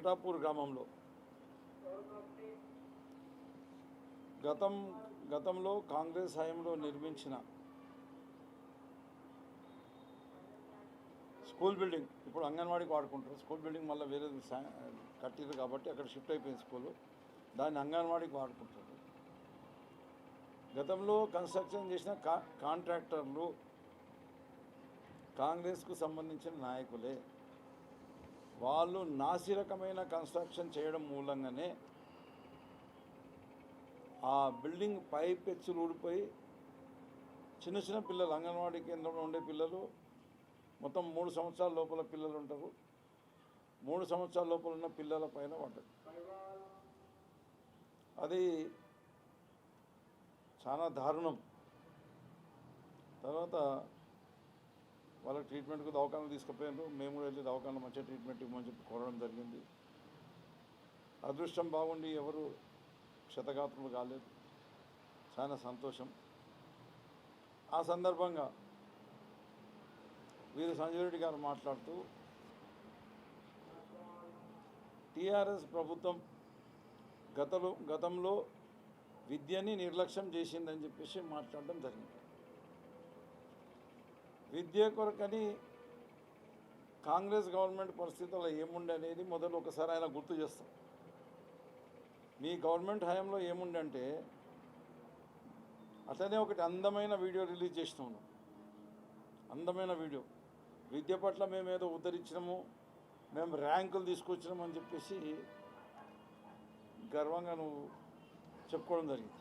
వెంకటాపూర్ గ్రామంలో. గతం గతంలో కాంగ్రెస్ హయాంలో నిర్మించిన స్కూల్ బిల్డింగ్ ఇప్పుడు అంగన్వాడీకి వాడుకుంటారు. స్కూల్ బిల్డింగ్ మళ్ళీ వేరే కట్టిరు కాబట్టి అక్కడ షిఫ్ట్ అయిపోయింది స్కూలు. దాన్ని అంగన్వాడీకి వాడుకుంటారు. గతంలో కన్స్ట్రక్షన్ చేసిన కా కాంట్రాక్టర్లు కాంగ్రెస్కు సంబంధించిన నాయకులే. వాళ్ళు నాసిరకమైన కన్స్ట్రక్షన్ చేయడం మూలంగానే ఆ బిల్డింగ్ పై పెచ్చులు ఊడిపోయి చిన్న చిన్న పిల్లలు అంగన్వాడీ కేంద్రంలో ఉండే పిల్లలు మొత్తం మూడు సంవత్సరాల లోపల పిల్లలు ఉంటారు. మూడు సంవత్సరాల లోపల ఉన్న పిల్లల పైన పడ్డది. అది చాలా దారుణం. తర్వాత వాళ్ళకి ట్రీట్మెంట్కు దవాఖానలు తీసుకుపోయారు మేము కూడా వెళ్ళి దవాఖానలో మంచిగా ట్రీట్మెంట్ ఇవ్వమని చెప్పి కోరడం జరిగింది. అదృష్టం బాగుండి ఎవరు క్షతగాత్రులు కాలేదు. చాలా సంతోషం. ఆ సందర్భంగా వీరు సంజయ్ రెడ్డి గారు మాట్లాడుతూ టీఆర్ఎస్ ప్రభుత్వం గతలో గతంలో విద్యని నిర్లక్ష్యం చేసిందని చెప్పేసి మాట్లాడడం జరిగింది. విద్య కొరకని కాంగ్రెస్ గవర్నమెంట్ పరిస్థితుల్లో ఏముండే అనేది మొదలు ఒకసారి ఆయన గుర్తు చేస్తాం. మీ గవర్నమెంట్ హయాంలో ఏముండంటే అంటే అట్లనే ఒకటి అందమైన వీడియో రిలీజ్ చేసినాము అందమైన వీడియో. విద్య పట్ల మేము ఏదో ఉద్ధరించినాము మేము ర్యాంకులు తీసుకొచ్చినాము అని చెప్పేసి గర్వంగా నువ్వు చెప్పుకోవడం జరిగింది.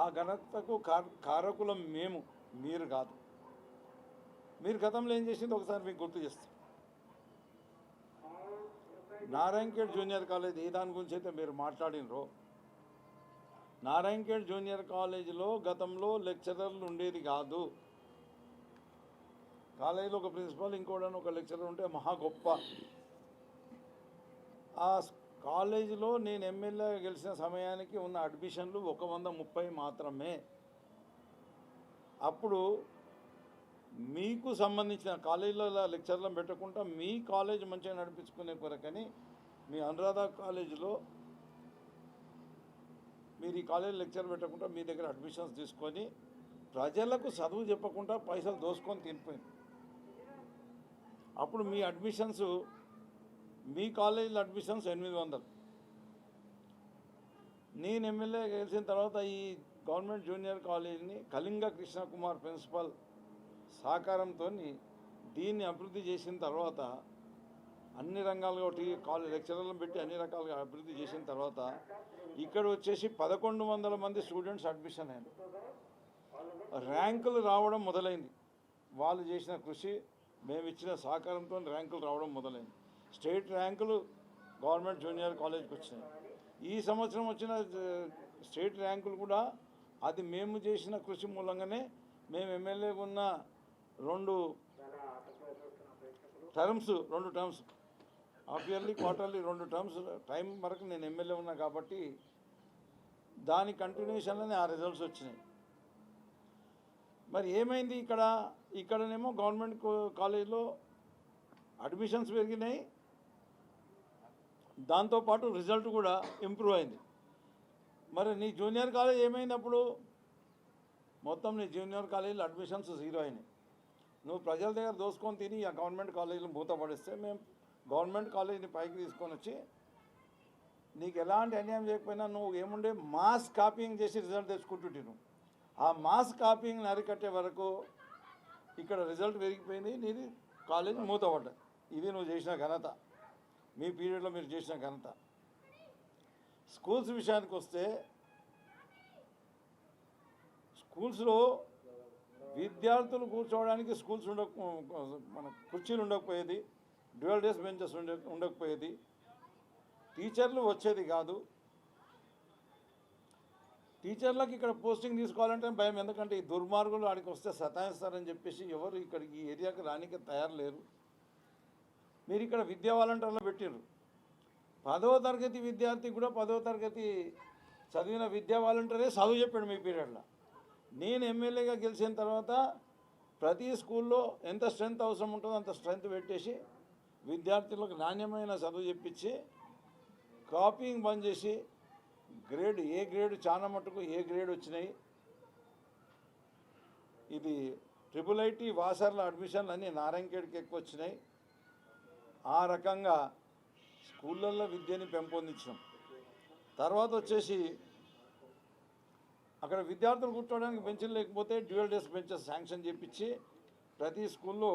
ఆ ఘనతకు కార కారకులం మేము మీరు కాదు. మీరు గతంలో ఏం చేసిందో ఒకసారి మీకు గుర్తు చేస్తాం. నారాయణఖేడ్ జూనియర్ కాలేజ్ ఏ దాని గురించి అయితే మీరు మాట్లాడినరో నారాయణఖేడ్ జూనియర్ కాలేజీలో గతంలో లెక్చరర్లు ఉండేది కాదు. కాలేజీలో ఒక ప్రిన్సిపల్ ఇంకోడని ఒక లెక్చరర్ ఉంటే మహా గొప్ప. ఆ కాలేజీలో నేను ఎమ్మెల్యే గెలిచిన సమయానికి ఉన్న అడ్మిషన్లు ఒక వంద ముప్పై మాత్రమే. అప్పుడు మీకు సంబంధించిన కాలేజీల లెక్చర్లను పెట్టకుండా మీ కాలేజ్ మంచిగా నడిపించుకునే కొరకని మీ అనురాధ కాలేజీలో మీరు ఈ కాలేజ్ లెక్చర్ పెట్టకుండా మీ దగ్గర అడ్మిషన్స్ తీసుకొని ప్రజలకు చదువు చెప్పకుండా పైసలు దోసుకొని తినిపోయింది. అప్పుడు మీ అడ్మిషన్స్ మీ కాలేజీలో అడ్మిషన్స్ ఎనిమిది వందలు. నేను ఎమ్మెల్యే గెలిచిన తర్వాత ఈ గవర్నమెంట్ జూనియర్ కాలేజీని కళింగ కృష్ణకుమార్ ప్రిన్సిపల్ సహకారంతో దీన్ని అభివృద్ధి చేసిన తర్వాత అన్ని రంగాలుగా ఒకటి కాలేజ్ లెక్చరర్లను పెట్టి అన్ని రకాలుగా అభివృద్ధి చేసిన తర్వాత ఇక్కడ వచ్చేసి పదకొండు వందల మంది స్టూడెంట్స్ అడ్మిషన్ అయ్యారు ర్యాంకులు రావడం మొదలైంది. వాళ్ళు చేసిన కృషి మేము ఇచ్చిన సహకారంతో ర్యాంకులు రావడం మొదలైంది. స్టేట్ ర్యాంకులు గవర్నమెంట్ జూనియర్ కాలేజ్కి వచ్చినాయి. ఈ సంవత్సరం వచ్చిన స్టేట్ ర్యాంకులు కూడా అది మేము చేసిన కృషి మూలంగానే మేము ఎమ్మెల్యేగా ఉన్న రెండు టర్మ్స్ రెండు టర్మ్స్ హాఫ్ ఇయర్లీ క్వార్టర్లీ రెండు టర్మ్స్ టైం వరకు నేను ఎమ్మెల్యే ఉన్నా కాబట్టి దాని కంటిన్యూషన్లోనే ఆ రిజల్ట్స్ వచ్చినాయి. మరి ఏమైంది ఇక్కడ? ఇక్కడనేమో గవర్నమెంట్ కాలేజ్లో కాలేజీలో అడ్మిషన్స్ పెరిగినాయి. దాంతోపాటు రిజల్ట్ కూడా ఇంప్రూవ్ అయింది. మరి నీ జూనియర్ కాలేజ్ ఏమైంది అప్పుడు? మొత్తం నీ జూనియర్ కాలేజీలో అడ్మిషన్స్ జీరో అయినాయి. నువ్వు ప్రజల దగ్గర దోసుకొని తిని ఆ గవర్నమెంట్ కాలేజీలు మూతపడిస్తే మేము గవర్నమెంట్ కాలేజీని పైకి తీసుకొని వచ్చి నీకు ఎలాంటి అన్యాయం చేయకపోయినా నువ్వు ఏముండే మాస్ కాపీయింగ్ చేసి రిజల్ట్ తెచ్చుకుంటుంటే నువ్వు. ఆ మాస్ కాపీయింగ్ని అరికట్టే వరకు ఇక్కడ రిజల్ట్ పెరిగిపోయింది నీది కాలేజ్ మూతపడ్డ ఇది నువ్వు చేసిన ఘనత. మీ పీరియడ్లో మీరు చేసిన ఘనత. స్కూల్స్ విషయానికి వస్తే స్కూల్స్లో విద్యార్థులు కూర్చోవడానికి స్కూల్స్ ఉండక మన కుర్చీలు ఉండకపోయేది డ్యూయల్ డేస్ బెంచెస్ ఉండ ఉండకపోయేది. టీచర్లు వచ్చేది కాదు. టీచర్లకు ఇక్కడ పోస్టింగ్ తీసుకోవాలంటే భయం. ఎందుకంటే ఈ దుర్మార్గులు ఆడికి వస్తే సతాయిస్తారని చెప్పేసి ఎవరు ఇక్కడికి ఈ ఏరియాకి రానికి తయారు లేరు మీరు ఇక్కడ విద్యా వాలంటీర్లు పెట్టిర్రు. పదవ తరగతి విద్యార్థి కూడా పదవ తరగతి చదివిన విద్యా వాలంటీరే చదువు చెప్పాడు మీ పీరియడ్లో. నేను ఎమ్మెల్యేగా గెలిచిన తర్వాత ప్రతి స్కూల్లో ఎంత స్ట్రెంత్ అవసరం ఉంటుందో అంత స్ట్రెంత్ పెట్టేసి విద్యార్థులకు నాణ్యమైన చదువు చెప్పించి కాపీయింగ్ బంద్ చేసి గ్రేడ్ ఏ గ్రేడ్ చాలా మటుకు ఏ గ్రేడ్ వచ్చినాయి. ఇది ట్రిపుల్ ఐటీ వాసర్ల అడ్మిషన్లు అన్నీ నారాయణఖేడ్కి ఎక్కువ వచ్చినాయి. ఆ రకంగా స్కూళ్ళల్లో విద్యని పెంపొందించినాం. తర్వాత వచ్చేసి అక్కడ విద్యార్థులు కూర్చోవడానికి బెంచ్లు లేకపోతే డ్యూయల్ డెస్క్ బెంచెస్ శాంక్షన్ చేపించి ప్రతి స్కూల్లో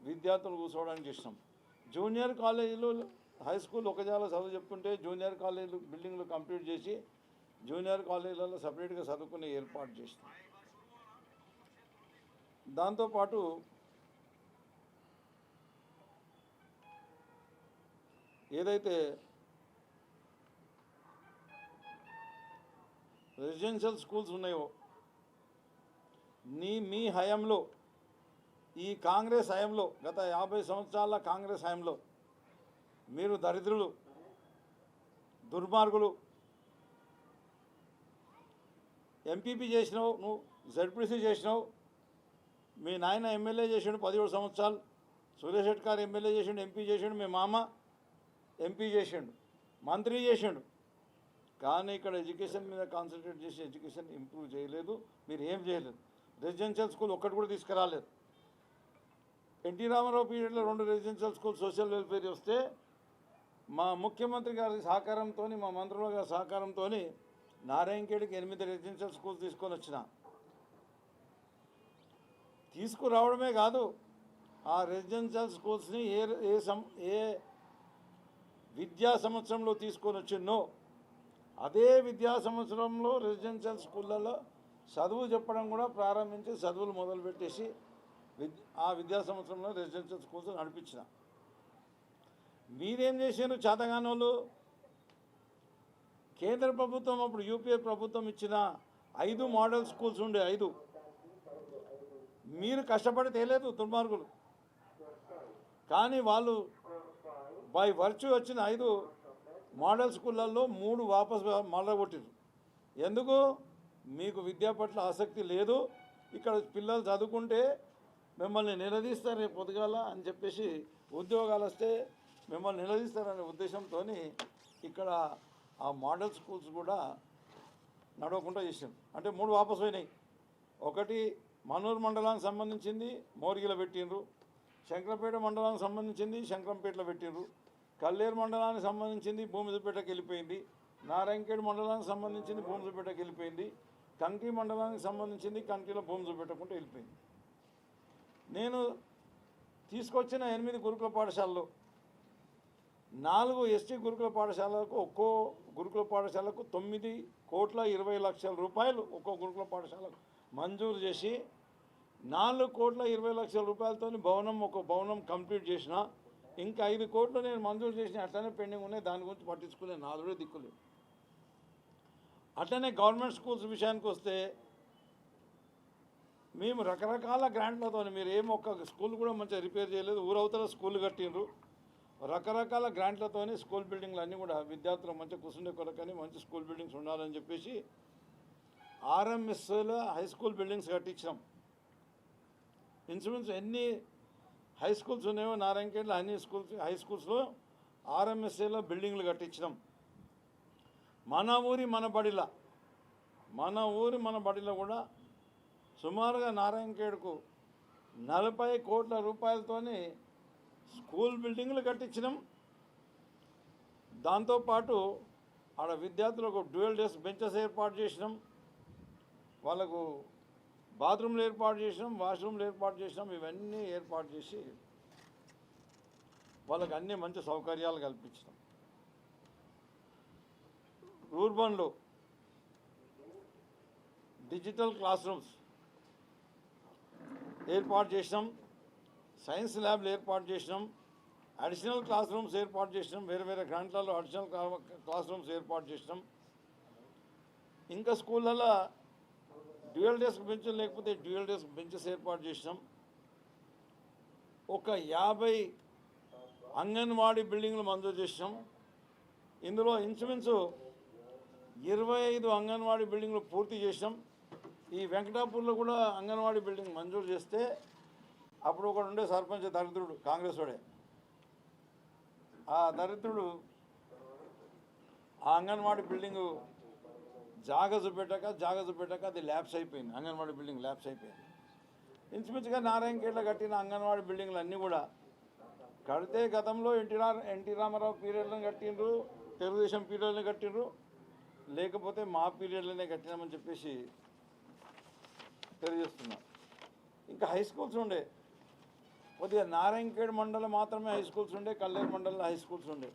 విద్యార్థులు కూర్చోవడానికి చేసినాం జూనియర్ కాలేజీలు హై స్కూల్ ఒకజాల చదువు చెప్తుంటే జూనియర్ కాలేజీలు బిల్డింగ్లు కంప్లీట్ చేసి జూనియర్ కాలేజీలలో సపరేట్గా చదువుకునే ఏర్పాటు చేసినాం దాంతోపాటు ఏదైతే రెసిడెన్షియల్ స్కూల్స్ ఉన్నాయో. నీ మీ హయాంలో ఈ కాంగ్రెస్ హయాంలో గత యాభై సంవత్సరాల కాంగ్రెస్ హయాంలో మీరు దరిద్రులు దుర్మార్గులు ఎంపీపీ చేసినావు నువ్వు జడ్పీసీ చేసినావు మీ నాయన ఎమ్మెల్యే చేసిండు పదిహేడు సంవత్సరాలు సురేష్ షెట్కార్ ఎమ్మెల్యే చేసిండు ఎంపీ చేసిండు మీ మామ ఎంపీ చేసిండు మంత్రి చేసిండు కానీ ఇక్కడ ఎడ్యుకేషన్ మీద కాన్సన్ట్రేట్ చేసి ఎడ్యుకేషన్ ఇంప్రూవ్ చేయలేదు. మీరు ఏం చేయలేదు? రెసిడెన్షియల్ స్కూల్ ఒక్కటి కూడా తీసుకురాలేదు. ఎన్టీ రామారావు పీరియడ్లో రెండు రెసిడెన్షియల్ స్కూల్ సోషల్ వెల్ఫేర్ వస్తే మా ముఖ్యమంత్రి గారి సహకారంతో మా మంత్రుల గారి సహకారంతో నారాయణఖేడ్కి ఎనిమిది రెసిడెన్షియల్ స్కూల్స్ తీసుకొని వచ్చిన. తీసుకురావడమే కాదు ఆ రెసిడెన్షియల్ స్కూల్స్ని ఏ ఏ సం ఏ విద్యా సంవత్సరంలో తీసుకొని వచ్చినో అదే విద్యా సంవత్సరంలో రెసిడెన్షియల్ స్కూళ్ళలో చదువు చెప్పడం కూడా ప్రారంభించి చదువులు మొదలుపెట్టేసి విద్ ఆ విద్యా సంవత్సరంలో రెసిడెన్షియల్ స్కూల్స్ నడిపించిన. మీరేం చేశారు చేతగానోళ్ళు? కేంద్ర ప్రభుత్వం అప్పుడు యూపీఏ ప్రభుత్వం ఇచ్చిన ఐదు మోడల్ స్కూల్స్ ఉండే ఐదు. మీరు కష్టపడి తేలేదు దుర్మార్గులు. కానీ వాళ్ళు బై వర్చ్యూ వచ్చిన ఐదు మోడల్ స్కూళ్ళల్లో మూడు వాపస్ మొదలుగొట్టారు ఎందుకు? మీకు విద్య పట్ల ఆసక్తి లేదు. ఇక్కడ పిల్లలు చదువుకుంటే మిమ్మల్ని నిలదీస్తారు రేపు పొద్దుగాల అని చెప్పేసి ఉద్యోగాలు వస్తే మిమ్మల్ని నిలదీస్తారనే ఉద్దేశంతో ఇక్కడ ఆ మోడల్ స్కూల్స్ కూడా నడవకుండా చేసాం అంటే మూడు వాపసు పోయినాయి. ఒకటి మనూరు మండలానికి సంబంధించింది మోరిగిలో పెట్టిండ్రు. శంకరపేట మండలానికి సంబంధించింది శంకరంపేటలో పెట్టిండ్రు. కల్లేరు మండలానికి సంబంధించింది భూమిదిపేటకి వెళ్ళిపోయింది. నారాయణఖేడ్ మండలానికి సంబంధించింది భూమిదిపేటకి వెళ్ళిపోయింది. కంకి మండలానికి సంబంధించింది కంకిలో భూమిదిపేటకుంటే వెళ్ళిపోయింది. నేను తీసుకొచ్చిన ఎనిమిది గురుకుల పాఠశాలలు నాలుగు ఎస్టీ గురుకుల పాఠశాలకు ఒక్కో గురుకుల పాఠశాలకు తొమ్మిది కోట్ల ఇరవై లక్షల రూపాయలు ఒక్కో గురుకుల పాఠశాలకు మంజూరు చేసి నాలుగు కోట్ల ఇరవై లక్షల రూపాయలతో భవనం ఒక భవనం కంప్లీట్ చేసిన ఇంకా ఐదు కోట్లు నేను మంజూరు చేసిన అట్లనే పెండింగ్ ఉన్నాయి. దాని గురించి పట్టించుకునే నాదుడే దిక్కులు అట్లనే గవర్నమెంట్ స్కూల్స్ విషయానికి వస్తే మేము రకరకాల గ్రాంట్లతో మీరు ఏం ఒక్క స్కూల్ కూడా మంచిగా రిపేర్ చేయలేదు. ఊరవతల స్కూల్ కట్టిండ్రు. రకరకాల గ్రాంట్లతోనే స్కూల్ బిల్డింగ్లు అన్నీ కూడా విద్యార్థులు మంచిగా కూర్చుండే కొరకని మంచి స్కూల్ బిల్డింగ్స్ ఉండాలని చెప్పేసి ఆర్ఎంఎస్లో హై స్కూల్ బిల్డింగ్స్ కట్టించాం ఇన్సూరెన్స్ ఎన్ని హై స్కూల్స్ ఉన్నాయో నారాయణఖేడ్లో అన్ని స్కూల్స్ హై స్కూల్స్లో ఆర్ఎంఎస్ఏలో బిల్డింగ్లు కట్టించినాం. మన ఊరి మన బడిలా మన ఊరి మన బడిలో కూడా సుమారుగా నారాయణఖేడ్కు నలభై కోట్ల రూపాయలతోని స్కూల్ బిల్డింగ్లు కట్టించినాం. దాంతోపాటు ఆడ విద్యార్థులకు డ్యూయల్ డేస్ బెంచెస్ ఏర్పాటు చేసినాం. వాళ్ళకు బాత్రూమ్లు ఏర్పాటు చేసినాం వాష్రూమ్లు ఏర్పాటు చేసినాం ఇవన్నీ ఏర్పాటు చేసి వాళ్ళకి అన్ని మంచి సౌకర్యాలు కల్పించినాం. రూర్బన్లో డిజిటల్ క్లాస్ రూమ్స్ ఏర్పాటు చేసినాం సైన్స్ ల్యాబ్లు ఏర్పాటు చేసినాం అడిషనల్ క్లాస్ రూమ్స్ ఏర్పాటు చేసినాం వేరే వేరే గ్రాంట్లలో అడిషనల్ క్లాస్ రూమ్స్ ఏర్పాటు చేసినాం. ఇంకా స్కూళ్ళల్లో డ్యూయల్ డెస్క్ బెంచ్ లేకపోతే డ్యూయల్ డెస్క్ బెంచెస్ ఏర్పాటు చేసినాం. ఒక యాభై అంగన్వాడీ బిల్డింగ్లు మంజూరు చేసినాం. ఇందులో ఇంచుమించు ఇరవై ఐదు అంగన్వాడీ బిల్డింగ్లు పూర్తి చేసినాం. ఈ వెంకటాపూర్లో కూడా అంగన్వాడీ బిల్డింగ్ మంజూరు చేస్తే అప్పుడు ఒకడు ఉండే సర్పంచ్ దరిద్రుడు కాంగ్రెస్ వాడే. ఆ దరిద్రుడు ఆ అంగన్వాడీ బిల్డింగు జాగ పెట్టాక జాగ పెట్టాక అది ల్యాబ్స్ అయిపోయింది. అంగన్వాడీ బిల్డింగ్ ల్యాబ్స్ అయిపోయింది. ఇంచుమించుగా నారాయణఖేడ్లో కట్టిన అంగన్వాడీ బిల్డింగ్లు అన్నీ కూడా కడితే గతంలో ఎన్టీ ఎన్టీ రామారావు పీరియడ్లను కట్టిండ్రు తెలుగుదేశం పీరియడ్లను కట్టిండ్రు. లేకపోతే మా పీరియడ్లోనే కట్టినామని చెప్పేసి తెలియజేస్తున్నా. ఇంకా హై స్కూల్స్ ఉండే. కొద్దిగా నారాయణఖేడ్ మండలం మాత్రమే హై స్కూల్స్ ఉండే కల్లేరు మండలంలో హై స్కూల్స్ ఉండే.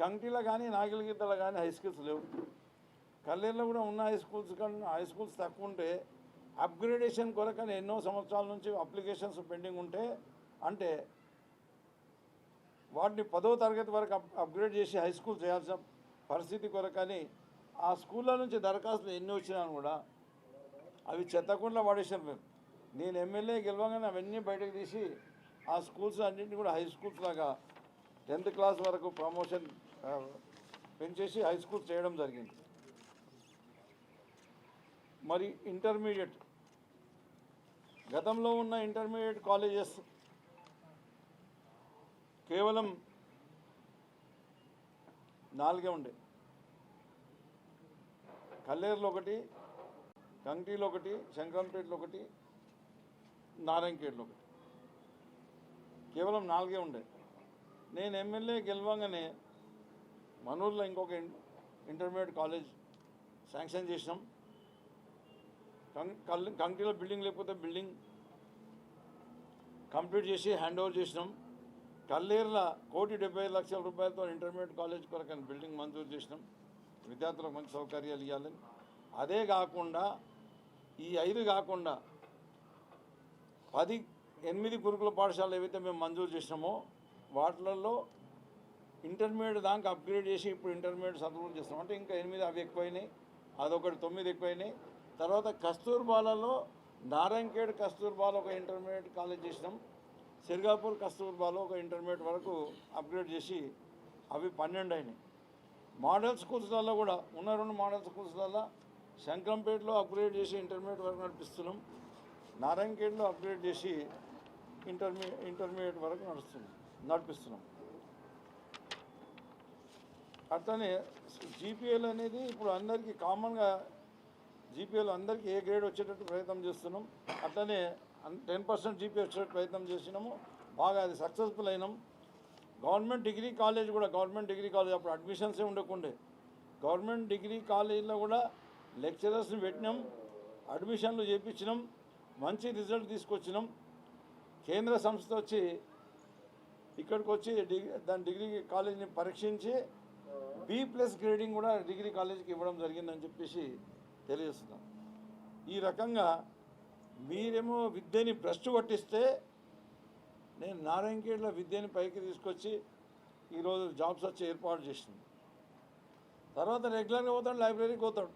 కంకిలో కానీ నాగిలగీతలో కానీ హై స్కూల్స్ లేవు. కల్లేరులో కూడా ఉన్న హై స్కూల్స్ కన్నా హై స్కూల్స్ తక్కువ ఉంటే అప్గ్రేడేషన్ కొరకని ఎన్నో సంవత్సరాల నుంచి అప్లికేషన్స్ పెండింగ్ ఉంటే అంటే వాటిని పదో తరగతి వరకు అప్ అప్గ్రేడ్ చేసి హై స్కూల్ చేయాల్సిన పరిస్థితి కొరకని ఆ స్కూళ్ళ నుంచి దరఖాస్తులు ఎన్ని వచ్చినా కూడా అవి చెత్తకుండా పడేసాను మేము. నేను ఎమ్మెల్యే గెలవగానే అవన్నీ బయటకు తీసి ఆ స్కూల్స్ అన్నింటినీ కూడా హై స్కూల్స్ లాగా టెన్త్ క్లాస్ వరకు ప్రమోషన్ పెంచేసి హై స్కూల్ చేయడం జరిగింది. మరి ఇంటర్మీడియట్. గతంలో ఉన్న ఇంటర్మీడియట్ కాలేజెస్ కేవలం నాలుగే ఉండే. కల్లేరులో ఒకటి కంకిలో ఒకటి శంకరంపేటలో ఒకటి నారాయణఖేడ్లో ఒకటి. కేవలం నాలుగే ఉండే. నేను ఎమ్మెల్యే గెలవంగానే మనూరులో ఇంకొక ఇన్- ఇంటర్మీడియట్ కాలేజ్ శాంక్షన్ చేసినాం. కం కంక్రీట్ బిల్డింగ్ లేకపోతే బిల్డింగ్ కంప్లీట్ చేసి హ్యాండ్ ఓవర్ చేసినాం. కల్లేర్ల కోటి డెబ్బై లక్షల రూపాయలతో ఇంటర్మీడియట్ కాలేజ్ కొరకు బిల్డింగ్ మంజూరు చేసినాం. విద్యార్థులకు మంచి సౌకర్యాలు ఇవ్వాలని. అదే కాకుండా ఈ ఐదు కాకుండా పది ఎనిమిది గురుకుల పాఠశాలలు ఏవైతే మేము మంజూరు చేసినామో వాటిలలో ఇంటర్మీడియట్ దానికి అప్గ్రేడ్ చేసి ఇప్పుడు ఇంటర్మీడియట్ చదువులు చేస్తున్నాం. అంటే ఇంకా ఎనిమిది అవి ఎక్కువైనాయి. అదొకటి తొమ్మిది ఎక్కువైనాయి. తర్వాత కస్తూర్బాలలో నారాయణఖేడ్ కస్తూర్బాలో ఒక ఇంటర్మీడియట్ కాలేజ్ చేసినాం. సిర్గాపూర్ కస్తూర్బాలో ఒక ఇంటర్మీడియట్ వరకు అప్గ్రేడ్ చేసి అవి పన్నెండు అయినాయి. మోడల్ స్కూల్స్లలో కూడా ఉన్న రెండు మోడల్ స్కూల్స్లలో శంకరంపేటలో అప్గ్రేడ్ చేసి ఇంటర్మీడియట్ వరకు నడిపిస్తున్నాం. నారాయణఖేడ్లో అప్గ్రేడ్ చేసి ఇంటర్మీ ఇంటర్మీడియట్ వరకు నడుస్తున్నాం నడిపిస్తున్నాం. అట్లనే జీపీఎల్ అనేది ఇప్పుడు అందరికీ కామన్గా జీపీఎల్ అందరికీ ఏ గ్రేడ్ వచ్చేటట్టు ప్రయత్నం చేస్తున్నాం. అట్లనే టెన్ పర్సెంట్ జీపీ వచ్చేటట్టు ప్రయత్నం చేసినాము. బాగా అది సక్సెస్ఫుల్ అయినాం. గవర్నమెంట్ డిగ్రీ కాలేజ్ కూడా గవర్నమెంట్ డిగ్రీ కాలేజ్ అప్పుడు అడ్మిషన్సే ఉండకుండే. గవర్నమెంట్ డిగ్రీ కాలేజీలో కూడా లెక్చరర్స్ని పెట్టినాం అడ్మిషన్లు చేయించినాం మంచి రిజల్ట్ తీసుకొచ్చినాం. కేంద్ర సంస్థ వచ్చి ఇక్కడికి వచ్చి డిగ్రీ దాని డిగ్రీ కాలేజీని పరీక్షించి బి ప్లస్ గ్రేడింగ్ కూడా డిగ్రీ కాలేజీకి ఇవ్వడం జరిగిందని చెప్పేసి తెలియజేస్తున్నాం. ఈ రకంగా మీరేమో విద్యని భ్రష్టు పట్టిస్తే నేను నారాయణఖేడ్లో విద్యని పైకి తీసుకొచ్చి ఈరోజు జాబ్స్ వచ్చి ఏర్పాటు చేసింది. తర్వాత రెగ్యులర్గా పోతాడు లైబ్రరీకి పోతాడు.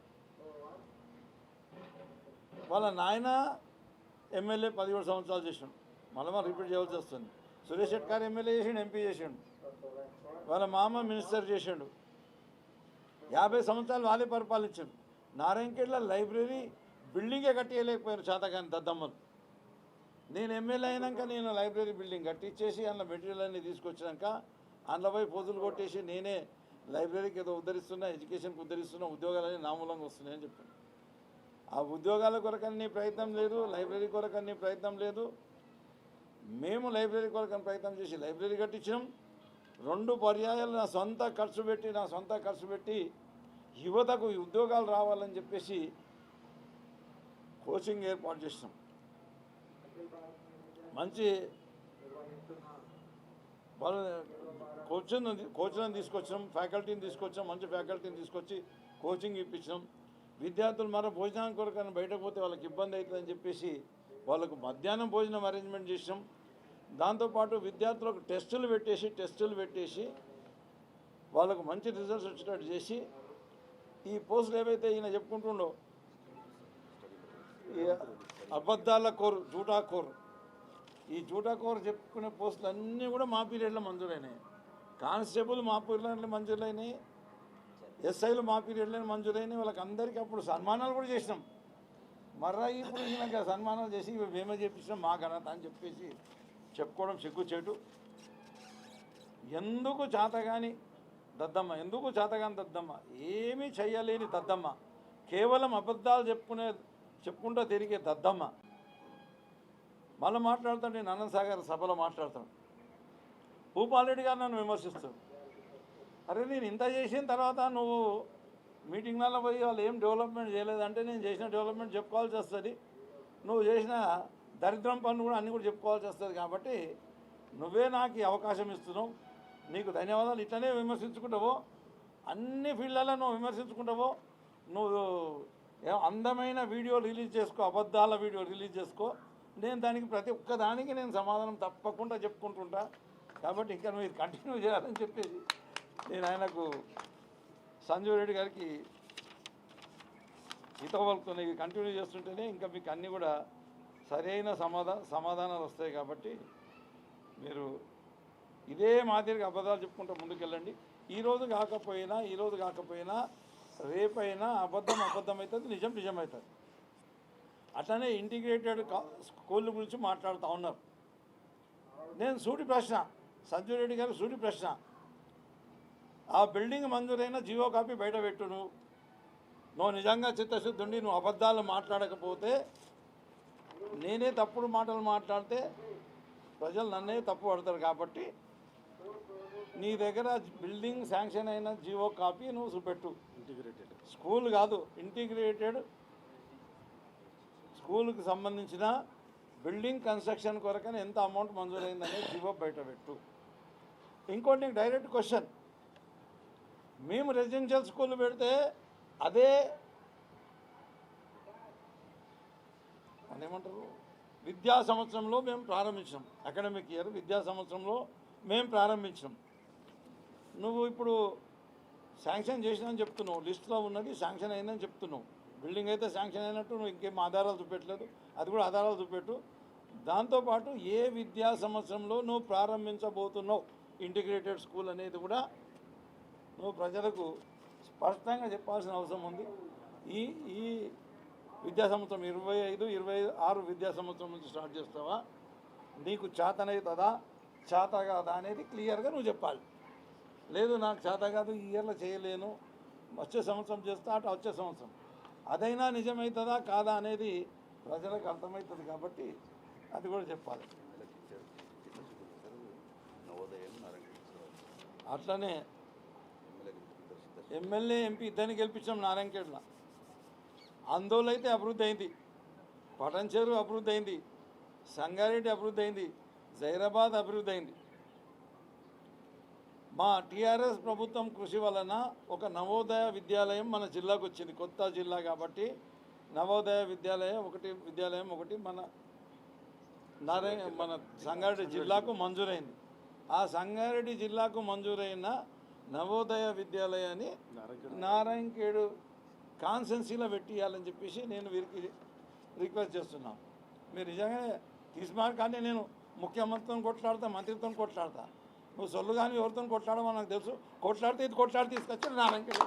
వాళ్ళ నాయన ఎమ్మెల్యే పదిహేడు సంవత్సరాలు చేసిండు. మళ్ళీ రిపీట్ చేయాల్సి వస్తుంది. సురేష్ గారు ఎమ్మెల్యే చేసిండు ఎంపీ చేసిండు. వాళ్ళ మామ మినిస్టర్ చేసిండు. యాభై సంవత్సరాలు వాళ్ళే పరిపాలించాడు. నారాయణఖేడ్లో లైబ్రరీ బిల్డింగే కట్టియలేకపోయారు చేతగాని దద్దమ్మలు. నేను ఎమ్మెల్యే అయినాక నేను లైబ్రరీ బిల్డింగ్ కట్టించేసి అందులో మెటీరియల్ అన్ని తీసుకొచ్చినాక అందులో పోయి కొట్టేసి నేనే లైబ్రరీకి ఏదో ఉద్ధరిస్తున్నా ఎడ్యుకేషన్కి ఉద్ధరిస్తున్నా ఉద్యోగాలన్నీ నా మూలంగా వస్తున్నాయని చెప్పాను. ఆ ఉద్యోగాల కొరకన్నీ ప్రయత్నం లేదు లైబ్రరీ కొరకన్నీ ప్రయత్నం లేదు. మేము లైబ్రరీ కొరకని ప్రయత్నం చేసి లైబ్రరీ కట్టించినాం. రెండు పర్యాయాలు నా సొంత ఖర్చు పెట్టి నా సొంత ఖర్చు పెట్టి యువతకు ఉద్యోగాలు రావాలని చెప్పేసి కోచింగ్ ఏర్పాటు చేసినాం మంచి వాళ్ళు కోచ్ కోచ్లను తీసుకొచ్చినాం ఫ్యాకల్టీని తీసుకొచ్చాం మంచి ఫ్యాకల్టీని తీసుకొచ్చి కోచింగ్ ఇప్పించినాం. విద్యార్థులు మరో భోజనం కొరకని బయటకు పోతే వాళ్ళకి ఇబ్బంది అవుతుందని చెప్పేసి వాళ్ళకు మధ్యాహ్నం భోజనం అరేంజ్మెంట్ చేసినాం. దాంతోపాటు విద్యార్థులకు టెస్టులు పెట్టేసి టెస్టులు పెట్టేసి వాళ్ళకు మంచి రిజల్ట్స్ వచ్చేటట్టు చేసి ఈ పోస్టులు ఏవైతే ఈయన చెప్పుకుంటుండో ఈ అబద్ధాల కోరు జూటా కోరు. ఈ జూటా కోరు చెప్పుకునే పోస్టులు అన్నీ కూడా మా పీరియడ్లో మంజూరైనాయి. కానిస్టేబుల్ మా పీరియడ్లో మంజూరైనాయి. ఎస్ఐలు మా పీరియడ్లో మంజూరైనాయి. వాళ్ళకి అందరికీ అప్పుడు సన్మానాలు కూడా చేసినాం. మర్రా ఇప్పుడు ఈయనకి సన్మానాలు చేసి మేమే చేపించినాం మా ఘనత అని చెప్పేసి చెప్పుకోవడం సిగ్గుచేటు. ఎందుకు చేతగాని దద్దమ్మ ఎందుకు చేతగాని దద్దమ్మ? ఏమీ చేయలేని దద్దమ్మ. కేవలం అబద్ధాలు చెప్పుకునే చెప్పుకుంటూ తిరిగే దద్దమ్మ. మళ్ళీ మాట్లాడుతాడు నేను అన్నసాగర్ సభలో మాట్లాడతాడు భూపాలరెడ్డి గారు నన్ను విమర్శిస్తాడు అరే నేను ఇంత చేసిన తర్వాత నువ్వు మీటింగ్లలో పోయి వాళ్ళు ఏం డెవలప్మెంట్ చేయలేదంటే నేను చేసిన డెవలప్మెంట్ చెప్పుకోవాల్సి వస్తుంది. నువ్వు చేసిన దరిద్రం పనులు కూడా అన్నీ కూడా చెప్పుకోవాల్సి వస్తుంది కాబట్టి నువ్వే నాకు అవకాశం ఇస్తున్నావు. నీకు ధన్యవాదాలు ఇట్లనే విమర్శించుకుంటావో అన్ని ఫీల్డ్లలో నువ్వు విమర్శించుకుంటావో నువ్వు అందమైన వీడియో రిలీజ్ చేసుకో అబద్ధాల వీడియో రిలీజ్ చేసుకో. నేను దానికి ప్రతి ఒక్క దానికి నేను సమాధానం తప్పకుండా చెప్పుకుంటుంటా. కాబట్టి ఇంకా మీరు కంటిన్యూ చేయాలని చెప్పేసి నేను ఆయనకు సంజీవ్ రెడ్డి గారికి హితవలుకున్న ఇవి కంటిన్యూ చేస్తుంటేనే ఇంకా మీకు అన్నీ కూడా సరైన సమాధా సమాధానాలు వస్తాయి కాబట్టి మీరు ఇదే మాదిరిగా అబద్ధాలు చెప్పుకుంటూ ముందుకెళ్ళండి. ఈరోజు కాకపోయినా ఈరోజు కాకపోయినా రేపైనా అబద్ధం అబద్ధం అవుతుంది నిజం నిజం అవుతుంది అట్లనే ఇంటిగ్రేటెడ్ స్కూల్ గురించి మాట్లాడుతూ ఉన్నారు. నేను సూటి ప్రశ్న సంజయ్ రెడ్డి గారు సూటి ప్రశ్న. ఆ బిల్డింగ్ మంజూరైన జియో కాపీ బయట పెట్టు నువ్వు నిజంగా నిజంగా చిత్తశుద్ధుండి నువ్వు అబద్ధాలు మాట్లాడకపోతే నేనే తప్పుడు మాటలు మాట్లాడితే ప్రజలు నన్నే తప్పు పడతారు కాబట్టి నీ దగ్గర బిల్డింగ్ శాంక్షన్ అయిన జీవో కాపీ నువ్వు చూపెట్టు. ఇంటిగ్రేటెడ్ స్కూల్ కాదు ఇంటిగ్రేటెడ్ స్కూల్కి సంబంధించిన బిల్డింగ్ కన్స్ట్రక్షన్ కొరకని ఎంత అమౌంట్ మంజూరైందనే జీవో బయట పెట్టు. ఇంకోటి నీకు డైరెక్ట్ క్వశ్చన్. మేము రెసిడెన్షియల్ స్కూల్ పెడితే అదే ఏమంటారు విద్యా సంవత్సరంలో మేము ప్రారంభించాం అకాడమిక్ ఇయర్ విద్యా సంవత్సరంలో మేము ప్రారంభించినాం. నువ్వు ఇప్పుడు శాంక్షన్ చేసినని చెప్తున్నావు. లిస్ట్లో ఉన్నది శాంక్షన్ అయిందని చెప్తున్నావు. బిల్డింగ్ అయితే శాంక్షన్ అయినట్టు నువ్వు ఇంకేం ఆధారాలు చూపెట్టలేదు. అది కూడా ఆధారాలు చూపెట్టు. దాంతోపాటు ఏ విద్యా సంవత్సరంలో నువ్వు ప్రారంభించబోతున్నావు? ఇంటిగ్రేటెడ్ స్కూల్ అనేది కూడా నువ్వు ప్రజలకు స్పష్టంగా చెప్పాల్సిన అవసరం ఉంది. ఈ ఈ విద్యా సంవత్సరం ఇరవై ఐదు ఇరవై ఆరు విద్యా సంవత్సరం నుంచి స్టార్ట్ చేస్తావా? నీకు చేతనవుతుందా చేత కాదా అనేది క్లియర్గా నువ్వు చెప్పాలి. లేదు నాకు చేత కాదు ఈ ఇయర్లో చేయలేను. వచ్చే సంవత్సరం చేస్తా అటు వచ్చే సంవత్సరం. అదైనా నిజమవుతుందా కాదా అనేది ప్రజలకు అర్థమవుతుంది కాబట్టి అది కూడా చెప్పాలి. నవోదయం అట్లనే ఎమ్మెల్యే ఎంపీ ఇద్దరిని గెలిపించాం నారాయణఖేడ్లో. ఆందోళన అయితే అభివృద్ధి అయింది. పటంచేరు అభివృద్ధి అయింది. సంగారెడ్డి అభివృద్ధి అయింది. జైరాబాద్ అభివృద్ధి అయింది. మా టీఆర్ఎస్ ప్రభుత్వం కృషి వలన ఒక నవోదయ విద్యాలయం మన జిల్లాకు వచ్చింది. కొత్త జిల్లా కాబట్టి నవోదయ విద్యాలయం ఒకటి విద్యాలయం ఒకటి మన నారాయణ మన సంగారెడ్డి జిల్లాకు మంజూరైంది. ఆ సంగారెడ్డి జిల్లాకు మంజూరైన నవోదయ విద్యాలయాన్ని నారాయణ నారాయణఖేడు కాన్సెన్సీలో పెట్టియాలని చెప్పేసి నేను వీరికి రిక్వెస్ట్ చేస్తున్నాను మీరు నిజంగానే తీసుకున్నారు కానీ నేను ముఖ్యమంత్రితో కొట్లాడతా మంత్రితో కొట్లాడతా. నువ్వు సొల్లు కానీ ఎవరితో కొట్లాడమో నాకు తెలుసు కొట్లాడితే ఇది కొట్లాడి తీసుకొచ్చి నా పెట్టు.